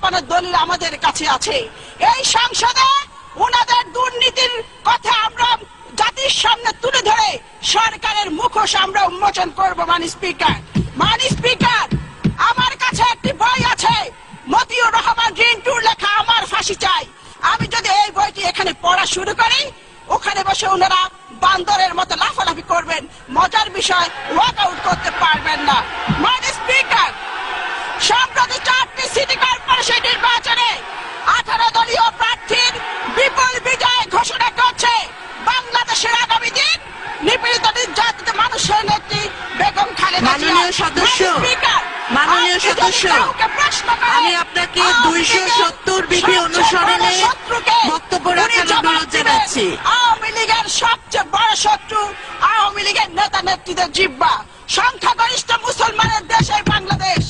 চাপানোর দলিল আমাদের কাছে আছে। এই সংসদে ওনাদের দুর্নীতির কথা আমরা জাতির সামনে তুলে ধরে সরকারের মুখোশ আমরা উন্মোচন করব মানি স্পিকার। মানি স্পিকার, আমার কাছে একটি বই আছে। মতিউর রহমান রিন্টুর লেখা, আমার ফাঁসি চাই। আমি যদি এই বইটি এখানে পড়া শুরু করি, ওখানে বসে ওনারা বান্দরের মতো লাফালাফি করবেন, মজার বিষয় ওয়াক আউট করতে পারবেন না। মাননীয় সদস্য, আমি আপনাকে 270 লীগের বিধি অনুসরণে বক্তব্য রাখার অনুরোধ জানাচ্ছি। আওয়ামী লীগের সবচেয়ে বড় শত্রু আওয়ামী লীগের নেতা নেত্রীদের জিব্বা। সংখ্যাগরিষ্ঠ মুসলমানের দেশ এই বাংলাদেশ।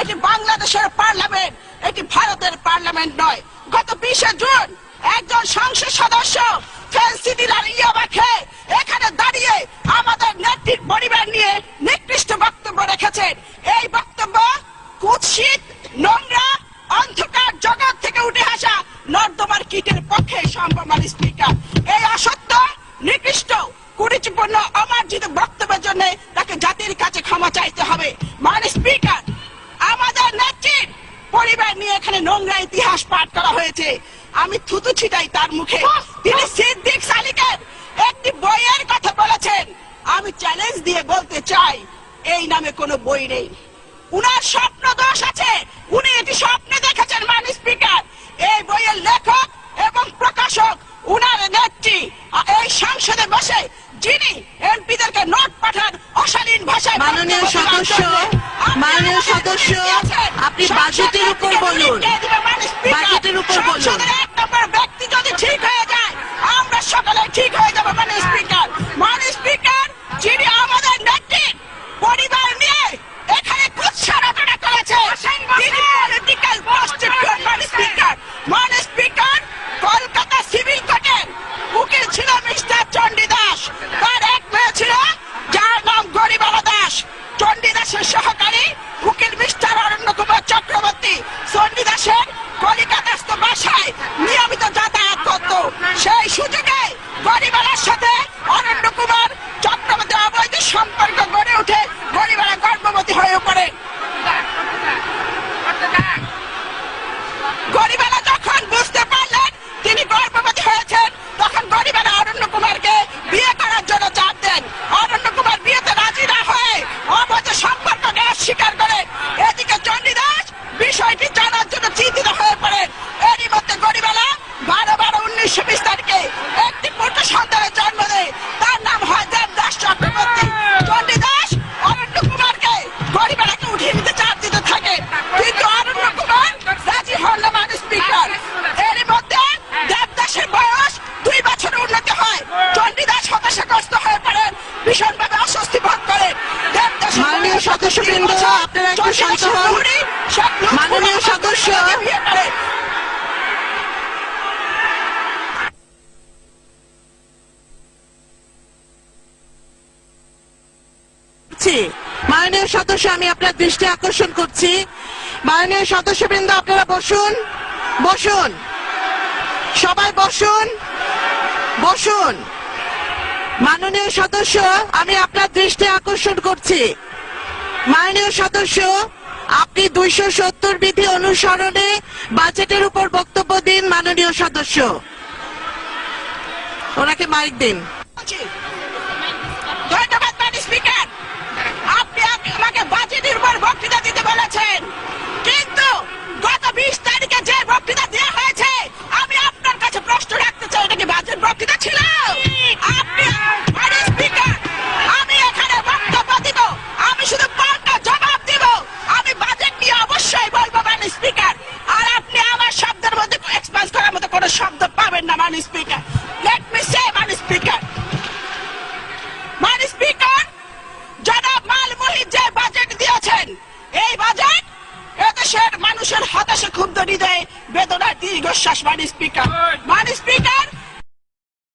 এটি বাংলাদেশের পার্লামেন্ট এটি ভারতের পার্লামেন্ট নয়। গত বিশে জুন একজন সংসদ সদস্য ফেন্সি ইয়াবা খেয়ে এখানে দাঁড়িয়ে আমাদের নেত্রীর পরিবার নিয়ে মান তার মুখে। তিনি সিদ্দিক সালিকের একটি বইয়ের কথা বলেছেন। আমি চ্যালেঞ্জ দিয়ে বলতে চাই, এই নামে কোনো বই নেই। উনার স্বপ্ন দোষ আছে। উনি এটি স্বপ্নে দেখেছেন মান স্পিকার এই বইয়ের লেখক এবং প্রকাশক উনার নেত্রী আ, এই সংসদে বসে যিনি এমপিদেরকে নোট পাঠান অশালীন ভাষায় মাননীয় সদস্য, মাননীয় সদস্য। আপনি বাজেটের উপর বলুন। বাজেটের উপর বলুন। ব্যক্তি যদি ঠিক হয়ে যায় আমরা সকলে ঠিক শান্ত হন। মাননীয় সদস্য। মাননীয় সদস্য আমি আপনার দৃষ্টি আকর্ষণ করছি। মাননীয় সদস্যবৃন্দ আপনারা বসুন। বসুন। সবাই বসুন। বসুন। মাননীয় সদস্য আমি আপনার দৃষ্টি আকর্ষণ করছি। মাননীয় সদস্য, আপনি দুইশো সত্তর বিধি অনুসরণে বাজেটের উপর বক্তব্য দিন মাননীয় সদস্য। ওনাকে মাইক দিন। এই বাজেট এদেশের মানুষের হতাশা ক্ষুব্ধ হৃদয়ে বেদনার দীর্ঘশ্বাস মানি স্পিকার মানি স্পিকার